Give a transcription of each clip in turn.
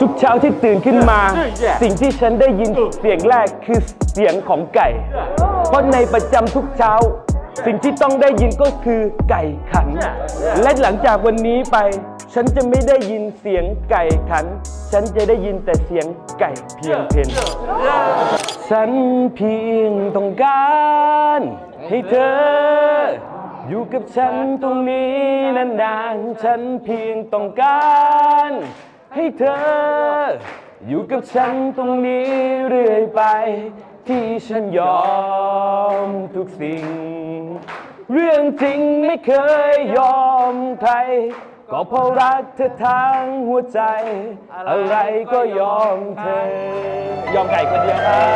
ทุกเช้าที่ตื่นขึ้นมา สิ่งที่ฉันได้ยินเสียงแรกคือเสียงของไก่ เพราะในประจำทุกเช้า สิ่งที่ต้องได้ยินก็คือไก่ขัน และหลังจากวันนี้ไป ฉันจะไม่ได้ยินเสียงไก่ขัน ฉันจะได้ยินแต่เสียงไก่เพียงเพนฉันเพียงต้องการให้เธอ อยู่กับฉันตรงนี้นานๆ ฉันเพียงต้องการ ให้เธอ อยู่กับฉันตรงนี้เรื่อยไป ที่ฉันยอมทุกสิ่ง เรื่องจริงไม่เคยยอมใคร ก็เพราะรักเธอทั้งหัวใจ อะไรก็ยอมเธอ ยอมไก่คนเดียวครับ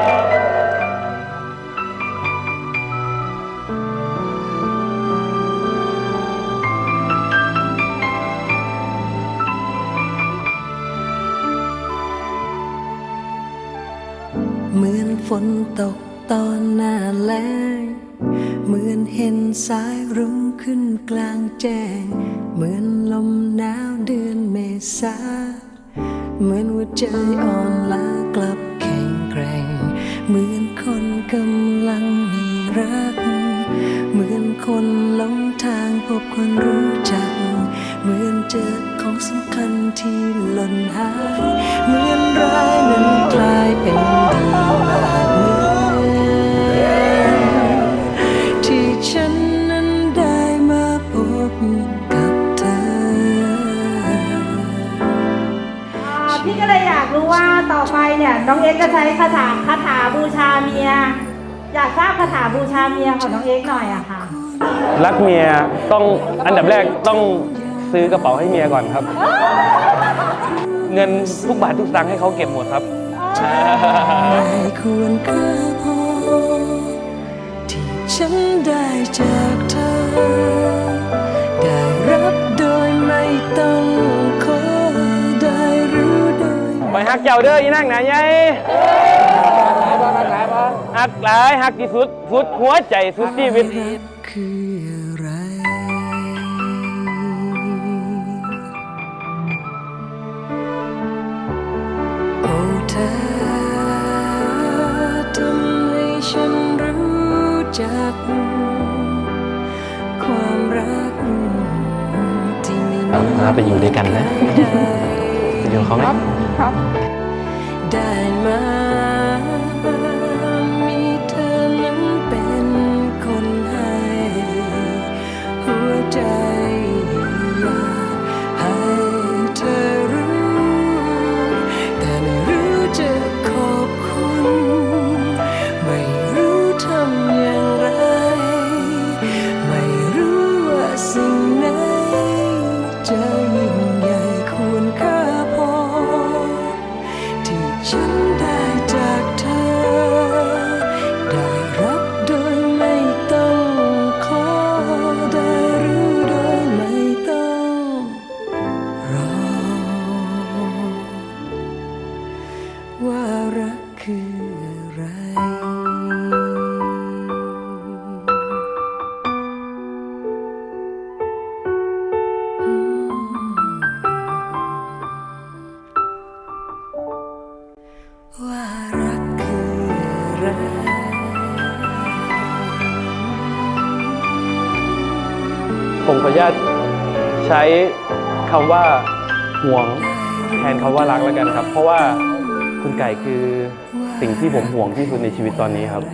ฝนตกตอนหน้าแล้งเหมือนเห็นสายรุ้งขึ้นกลางแจ้ง เหมือนลมหนาวเดือนเมษา เหมือนหัวใจอ่อนล้ากลับแข็งแกร่ง เหมือนคนกำลังมีรัก เหมือนคนหลงทางพบคนรู้จัก เหมือนเจอของสำคัญที่หล่นหาย เหมือนร้ายนั้นกลายเป็นดี ก็เลยอยากรู้ว่าต่อไปเนี่ยน้องเอ็กซ์จะใช้คาถาคาถาบูชาเมีย อยากทราบคาถาบูชาเมียของน้องเอ็กซ์หน่อยอะค่ะ รักเมียต้องอันดับแรกต้องซื้อกระเป๋าให้เมียก่อนครับ เงินทุกบาททุกสตางค์ให้เขาเก็บหมดครับ ไม่ควรค่าพอที่ฉันได้จากเธอ หักเจ้าเด้ออีนั่งหนาใหญ่หักหลายหักที่สุดสุดหัวใจสุดชีวิต คืออะไร โอ้เธอทำให้ฉันรู้จัก ความรักที่ไม่มีมาไปอยู่ด้วยกันนะไป อยู่กับเขาไหมได้มา ว่ารักคืออะไร ว่ารักคืออะไรผมขออนุญาตใช้คำว่าห่วงแทนคำว่ารักแล้วกันครับ เพราะว่า คุณไก่คือสิ่งที่ผมห่วงที่สุดในชีวิตตอนนี้ครับ